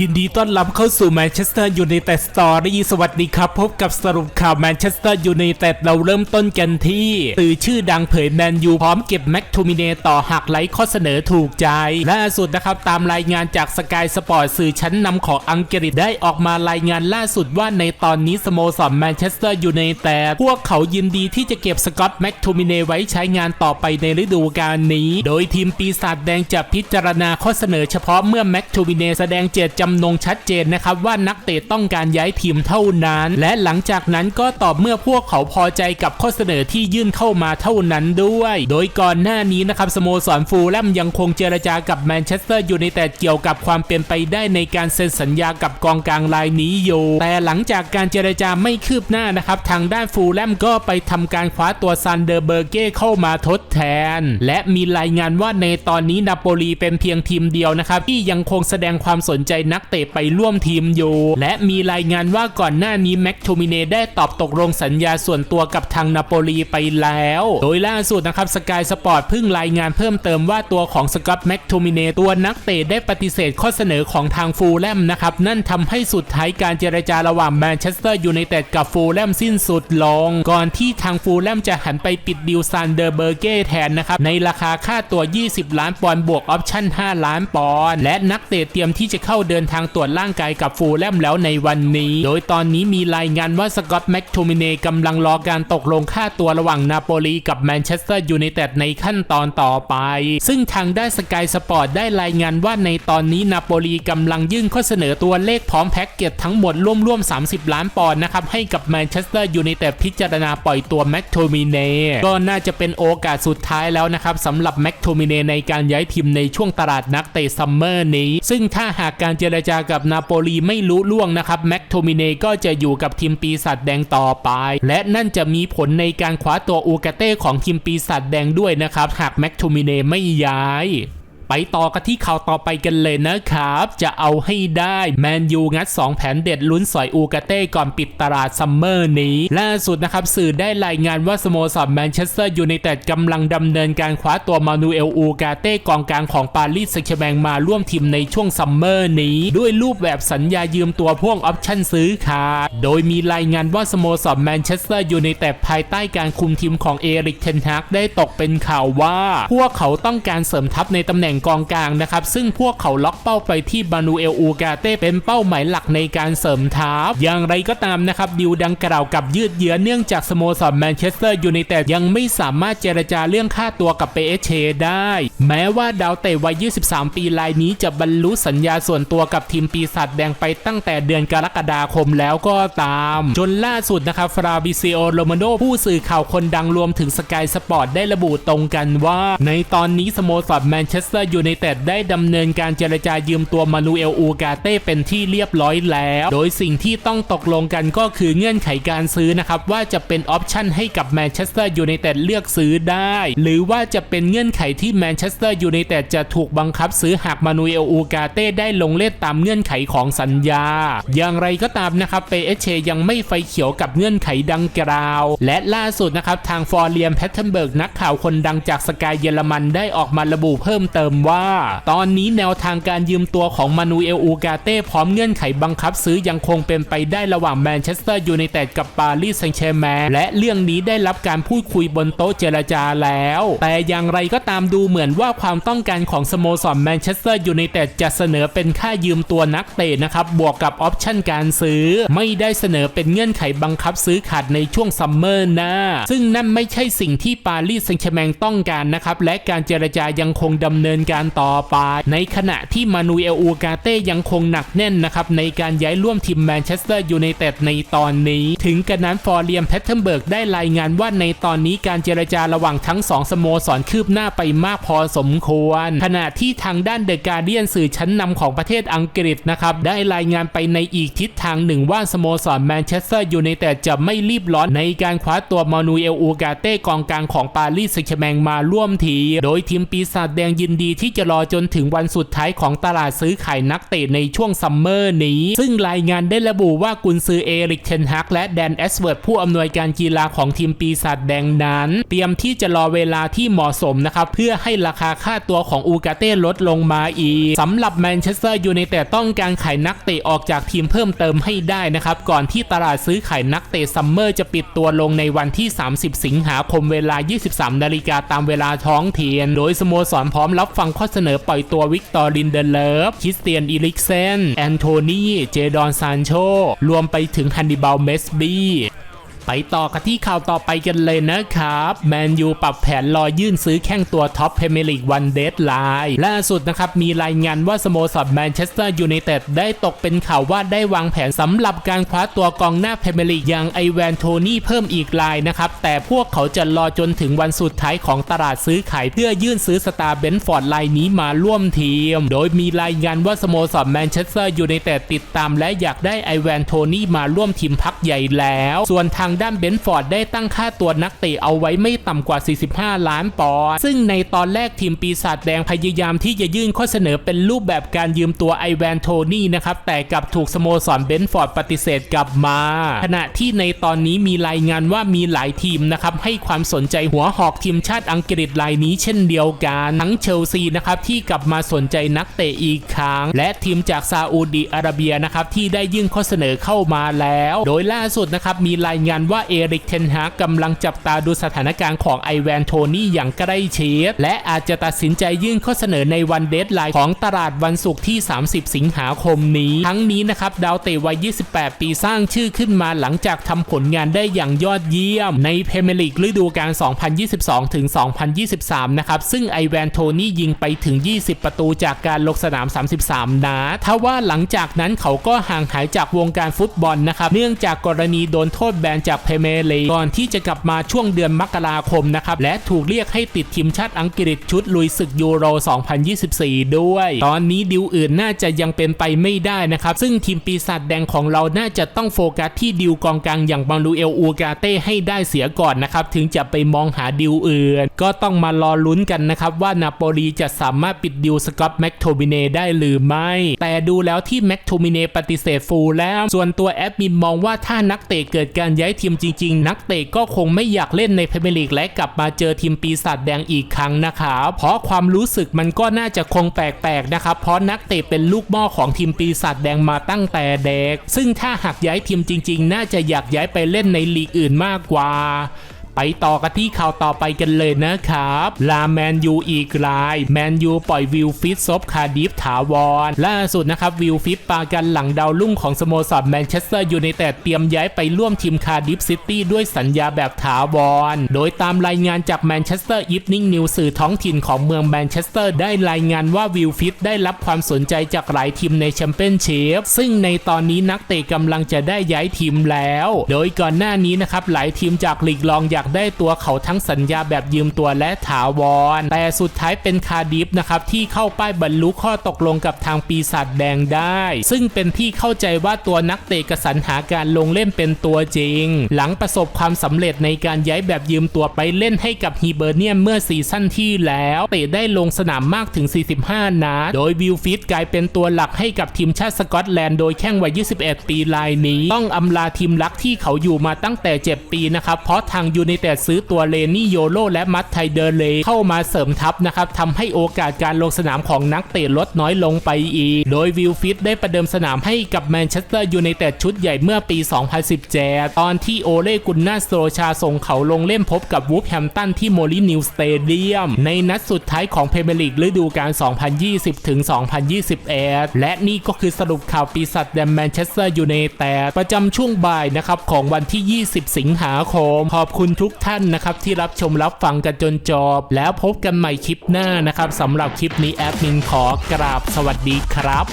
ยินดีต้อนรับเข้าสู่แมนเชสเตอร์ยูไนเต็ดสตอรี่สวัสดีครับ พบกับสรุปข่าวแมนเชสเตอร์ยูไนเต็ดเราเริ่มต้นกันที่สื่อชื่อดังเผยแมนยูพร้อมเก็บแม็กทูมิเนต่อหักไลค์ข้อเสนอถูกใจ แล่าสุดนะครับ ตามรายงานจากสกายสปอร์ตสื่อชั้นนำของอังกฤษได้ออกมารายงานล่าสุดว่าในตอนนี้สโมสรแมนเชสเตอร์ยูไนเต็ดพวกเขายินดีที่จะเก็บสกอตแม็กทูมิเนไว้ใช้งานต่อไปในฤดูกาลนี้ โดยทีมปีศาจแดงจะพิจารณาข้อเสนอเฉพาะเมื่อแม็กทูมิเนแสดงเจตจำนงชัดเจนนะครับว่านักเตะต้องการย้ายทีมเท่านั้น และหลังจากนั้นก็ตอบเมื่อพวกเขาพอใจกับข้อเสนอที่ยื่นเข้ามาเท่านั้นด้วย โดยก่อนหน้านี้นะครับสโมสรฟูลแลมยังคงเจรจากับแมนเชสเตอร์ยูไนเต็ดเกี่ยวกับความเป็นไปได้ในการเซ็นสัญญากับกองกลางรายนี้อยู่แต่หลังจากการเจรจาไม่คืบหน้านะครับทางด้านฟูลแลมก็ไปทำการคว้าตัวซันเดอร์เบอร์เก้เข้ามาทดแทน และมีรายงานว่าในตอนนี้นาโปลีเป็นเพียงทีมเดียวนะครับที่ยังคงแสดงความสนใจนักเตะไปร่วมทีมอยู่ และมีรายงานว่าก่อนหน้านี้แม็กโทมิเนได้ตอบตกลงสัญญาส่วนตัวกับทางนาโปลีไปแล้ว โดยล่าสุดนะครับสกายสปอร์ตเพิ่งรายงานเพิ่มเติมว่าตัวของสกอตแม็กโทมิเนตัวนักเตะได้ปฏิเสธข้อเสนอของทางฟูลแลมนะครับนั่นทำให้สุดท้ายการเจรจาระหว่างแมนเชสเตอร์ยูไนเต็ดกับฟูลแลมสิ้นสุดลง ก่อนที่ทางฟูลแลมจะหันไปปิดดิวซันเดอร์เบอร์เก้แทนนะครับในราคาค่าตัว 20 ล้านปอนด์บวกออปชั่น 5 ล้านปอนด์และนักเตะเตรียมที่จะเข้าเดินทางตรวจร่างกายกับฟูแลมแล้วในวันนี้ โดยตอนนี้มีรายงานว่าสกอตแม็กโทมิเนกำลังรอการตกลงค่าตัวระหว่างนาโปลีกับแมนเชสเตอร์ยูไนเต็ดในขั้นตอนต่อไป ซึ่งทางด้านสกายสปอร์ตได้รายงานว่าในตอนนี้นาโปลีกำลังยื่นข้อเสนอตัวเลขพร้อมแพ็กเกจทั้งหมดร่วมๆ 30 ล้านปอนด์นะครับให้กับแมนเชสเตอร์ยูไนเต็ดพิจารณาปล่อยตัวแม็กโทมิเนก็น่าจะเป็นโอกาสสุดท้ายแล้วนะครับสำหรับแม็กโทมิเนในการย้ายทีมในช่วงตลาดนักเตะซัมเมอร์นี้ ซึ่งถ้าหากการเจรจากับนาโปลีไม่รู้ล่วงนะครับแม็กโทมิเนก็จะอยู่กับทีมปีศาจแดงต่อไป และนั่นจะมีผลในการคว้าตัวอูกาเต้ของทีมปีศาจแดงด้วยนะครับ หากแม็กโทมิเนไม่ย้าย ไปต่อกันที่ข่าวต่อไปกันเลยนะครับ จะเอาให้ได้แมนยูงัด 2 แผนเด็ดลุ้นสอยอูกาเต้ก่อนปิดตลาดซัมเมอร์นี้ ล่าสุดนะครับสื่อได้รายงานว่าสโมสรแมนเชสเตอร์ยูไนเต็ดกำลังดำเนินการคว้าตัวมานูเอลอูกาเต้กองกลางของปารีสแซงต์แชร์แมงมาร่วมทีมในช่วงซัมเมอร์นี้ ด้วยรูปแบบสัญญายืมตัวพ่วงออปชั่นซื้อขาดโดยมีรายงานว่าสโมสรแมนเชสเตอร์ยูไนเต็ดภายใต้การคุมทีมของเอริกเทนฮากได้ตกเป็นข่าวว่า พวกเขาต้องการเสริมทัพในตำแหน่งกองกลางนะครับ ซึ่งพวกเขาล็อกเป้าไปที่บานูเอลอูกาเต้เป็นเป้าหมายหลักในการเสริมทัพอย่างไรก็ตามนะครับดิวดังกล่าวกับยืดเยื้อเนื่องจากสโมสรแมนเชสเตอร์ยูไนเต็ดยังไม่สามารถเจรจาเรื่องค่าตัวกับเปเชได้ แม้ว่าดาวเตะวัย 23 ปีรายนี้จะบรรลุสัญญาส่วนตัวกับทีมปีศาจแดงไปตั้งแต่เดือนกรกฎาคมแล้วก็ตาม จนล่าสุดนะครับฟราบิซิโอโรมาโนผู้สื่อข่าวคนดังรวมถึงสกายสปอร์ตได้ระบุตรงกันว่า ในตอนนี้สโมสรแมนเชสเตอร์ยูไนเต็ดได้ดำเนินการเจรจายืมตัวมานูเอลอูกาเต้เป็นที่เรียบร้อยแล้ว โดยสิ่งที่ต้องตกลงกันก็คือเงื่อนไขการซื้อนะครับว่าจะเป็นออปชั่นให้กับแมนเชสเตอร์ยูไนเต็ดเลือกซื้อได้ หรือว่าจะเป็นเงื่อนไขที่แมนเชสเตอร์ยูไนเต็ดจะถูกบังคับซื้อหากมานูเอลอูกาเต้ได้ลงเล่นตามเงื่อนไขของสัญญา อย่างไรก็ตามนะครับเปเอเชยังไม่ไฟเขียวกับเงื่อนไขดังกล่าว และล่าสุดนะครับทางฟอร์เรียมแพทเทนเบิร์กนักข่าวคนดังจากสกายเยอรมันได้ออกมาระบุเพิ่มเติมว่า ตอนนี้แนวทางการยืมตัวของมานูเอลอูกาเต้พร้อมเงื่อนไขบังคับซื้อยังคงเป็นไปได้ระหว่างแมนเชสเตอร์ยูไนเต็ดกับปารีสแซงต์แชร์แมงและเรื่องนี้ได้รับการพูดคุยบนโต๊ะเจรจาแล้ว แต่อย่างไรก็ตามดูเหมือนว่าว่าความต้องการของสโมสรแมนเชสเตอร์ยูไนเต็ดจะเสนอเป็นค่ายืมตัวนักเตะนะครับ บวกกับออปชั่นการซื้อ ไม่ได้เสนอเป็นเงื่อนไขบังคับซื้อขาดในช่วงซัมเมอร์หน้า ซึ่งนั่นไม่ใช่สิ่งที่ปารีสแซงต์แชร์แมงต้องการนะครับ และการเจรจายังคงดำเนินการต่อไป ในขณะที่มานูเอลอูกาเต้ยังคงหนักแน่นนะครับ ในการย้ายร่วมทีมแมนเชสเตอร์ยูไนเต็ดในตอนนี้ ถึงกระนั้นฟอร์เรียมแพทเทิร์เบิร์กได้รายงานว่าในตอนนี้การเจรจาระหว่างทั้งสองสโมสรคืบหน้าไปมากพอสมควร ขณะที่ทางด้านเดอะการเดียนสื่อชั้นนำของประเทศอังกฤษนะครับได้รายงานไปในอีกทิศทางหนึ่งว่าสโมสรแมนเชสเตอร์ยูไนเต็ดจะไม่รีบร้อนในการคว้าตัวมานูเอลอูกาเต้กองกลางของปารีสแซงต์แชร์แมงมาร่วมทีมโดยทีมปีศาจแดงยินดีที่จะรอจนถึงวันสุดท้ายของตลาดซื้อขายนักเตะในช่วงซัมเมอร์นี้ ซึ่งรายงานได้ระบุว่ากุนซือเอริกเทนฮักและแดนเอสเวิร์ดผู้อำนวยการกีฬาของทีมปีศาจแดงนั้น เตรียมที่จะรอเวลาที่เหมาะสมนะครับเพื่อให้ราราคาค่าตัวของอูกาเต้ลดลงมาอีกสำหรับแมนเชสเตอร์ยูไนเต็ดต้องการขายนักเตะออกจากทีมเพิ่มเติมให้ได้นะครับ ก่อนที่ตลาดซื้อขายนักเตะซัมเมอร์จะปิดตัวลงในวันที่ 30 สิงหาคมเวลา 23 นาฬิกาตามเวลาท้องถิ่นโดยสโมสรพร้อมรับฟังข้อเสนอปล่อยตัววิกตอรินเดเลฟคริสเตียนอีลิกเซนแอนโทนีเจดอนซานโชรวมไปถึงฮันนิบาลเมสบี ไปต่อกันที่ข่าวต่อไปกันเลยนะครับ แมนยูปรับแผนรอยื่นซื้อแข้งตัวท็อปเพเมลิกวันเดดไลน์ล่าสุดนะครับ มีรายงานว่าสโมสรแมนเชสเตอร์ยูไนเต็ดได้ตกเป็นข่าวว่าได้วางแผนสำหรับการคว้าตัวกองหน้าเพเมลิกอย่างไอแวนโทนี่เพิ่มอีกรายนะครับ แต่พวกเขาจะรอจนถึงวันสุดท้ายของตลาดซื้อขายเพื่อยื่นซื้อสตาร์เบนฟอร์ดรายนี้มาร่วมทีม โดยมีรายงานว่าสโมสรแมนเชสเตอร์ยูไนเต็ดติดตามและอยากได้ไอแวนโทนี่มาร่วมทีมพักใหญ่แล้ว ส่วนทางด้านเบนฟอร์ดได้ตั้งค่าตัวนักเตะเอาไว้ไม่ต่ำกว่า 45 ล้านปอนด์ซึ่งในตอนแรกทีมปีศาจแดงพยายามที่จะยื่นข้อเสนอเป็นรูปแบบการยืมตัวไอแวนโทนี่นะครับ แต่กลับถูกสโมสรเบนฟอร์ดปฏิเสธกลับมา ขณะที่ในตอนนี้มีรายงานว่ามีหลายทีมนะครับให้ความสนใจหัวหอกทีมชาติอังกฤษรายนี้เช่นเดียวกัน ทั้งเชลซีนะครับที่กลับมาสนใจนักเตะอีกครั้ง และทีมจากซาอุดีอาระเบียนะครับที่ได้ยื่นข้อเสนอเข้ามาแล้ว โดยล่าสุดนะครับมีรายงานว่าเอริกเทนฮากกำลังจับตาดูสถานการณ์ของไอแวนโทนี่อย่างใกล้ชิดและอาจจะตัดสินใจยื่นข้อเสนอในวันเดทไลน์ของตลาดวันศุกร์ที่ 30 สิงหาคมนี้ ทั้งนี้นะครับดาวเตะวัย 28 ปีสร้างชื่อขึ้นมาหลังจากทำผลงานได้อย่างยอดเยี่ยม ในเพเมลิกฤดูกาล 2022 ถึง 2023 นะครับ ซึ่งไอแวนโทนี่ยิงไปถึง 20 ประตูจากการลงสนาม 33 นัดทว่าหลังจากนั้นเขาก็ห่างหายจากวงการฟุตบอลนะครับ เนื่องจากกรณีโดนโทษแบนจากเพเมลีกก่อนที่จะกลับมาช่วงเดือนมกราคมนะครับ และถูกเรียกให้ติดทีมชาติอังกฤษชุดลุยศึกยูโร 2024 ด้วย ตอนนี้ดิวอื่นน่าจะยังเป็นไปไม่ได้นะครับ ซึ่งทีมปีศาจแดงของเราน่าจะต้องโฟกัสที่ดิวกองกลางอย่างบังลูเอลอูกาเต้ให้ได้เสียก่อนนะครับ ถึงจะไปมองหาดิวอื่น ก็ต้องมารอลุ้นกันนะครับว่านาโปลีจะสามารถปิดดิวสกอตแม็กโทมิเนได้หรือไม่ แต่ดูแล้วที่แม็กโทมิเนปฏิเสธฟูลแล้ว ส่วนตัวแอดมินมองว่าถ้านักเตะเกิดการย้ายทีมจริง ๆ นักเตะก็คงไม่อยากเล่นในพรีเมียร์ลีกและกลับมาเจอทีมปีศาจแดงอีกครั้งนะครับเพราะความรู้สึกมันก็น่าจะคงแปลกๆนะครับเพราะนักเตะเป็นลูกหม้อของทีมปีศาจแดงมาตั้งแต่เด็กซึ่งถ้าหากย้ายทีมจริง ๆ น่าจะอยากย้ายไปเล่นในลีกอื่นมากกว่า ไปต่อกันที่ข่าวต่อไปกันเลยนะครับ ลาแมนยูอีกราย แมนยูปล่อยวิลฟิตซบคาร์ดิฟถาวร ล่าสุดนะครับวิลฟิตปากันหลังดาวรุ่งของสโมสรแมนเชสเตอร์ยูไนเต็ดเตรียมย้ายไปร่วมทีมคาร์ดิฟซิตี้ด้วยสัญญาแบบถาวร โดยตามรายงานจากแมนเชสเตอร์อีฟนิ่งนิวสื่อท้องถิ่นของเมืองแมนเชสเตอร์ได้รายงานว่าวิลฟิตได้รับความสนใจจากหลายทีมในแชมเปี้ยนชิพซึ่งในตอนนี้นักเตะกำลังจะได้ย้ายทีมแล้ว โดยก่อนหน้านี้นะครับหลายทีมจากลีกรองอยาากได้ตัวเขาทั้งสัญญาแบบยืมตัวและถาวร แต่สุดท้ายเป็นคาร์ดิฟนะครับที่เข้าป้ายบรรลุข้อตกลงกับทางปีศาจแดงได้ ซึ่งเป็นที่เข้าใจว่าตัวนักเตะกระสันหาการลงเล่นเป็นตัวจริง หลังประสบความสำเร็จในการย้ายแบบยืมตัวไปเล่นให้กับฮีเบอร์เนียมเมื่อซีซั่นที่แล้วเตะได้ลงสนามมากถึง 45 นัดโดยวิลฟิตกลายเป็นตัวหลักให้กับทีมชาติสกอตแลนด์โดยแข้งวัย 21 ปีรายนี้ ต้องอำลาทีมรักที่เขาอยู่มาตั้งแต่ 7 ปีนะครับเพราะทางยูนเต็ดซื้อตัวเลนี่โยโลและมัตไทเดเลเข้ามาเสริมทัพนะครับทำให้โอกาสการลงสนามของนักเตะลดน้อยลงไปอีก โดยวิลฟิตได้ประเดิมสนามให้กับแมนเชสเตอร์ยูไนเต็ดชุดใหญ่เมื่อปี 2017 ตอนที่โอเล่กุนนาสโตรชาส่งเขาลงเล่นพบกับวูฟแฮมตันที่โมลินิวสเตเดียมในนัดสุดท้ายของเพเมลิกฤดูกาล 2020 ถึง 2021 และนี่ก็คือสรุปข่าวปีศาจแดงแมนเชสเตอร์ยูไนเต็ดประจำช่วงบ่ายนะครับของวันที่ 20 สิงหาคม ขอบคุณทุกท่านนะครับที่รับชมรับฟังกันจนจบ แล้วพบกันใหม่คลิปหน้านะครับสำหรับคลิปนี้แอดมินขอกราบสวัสดีครับ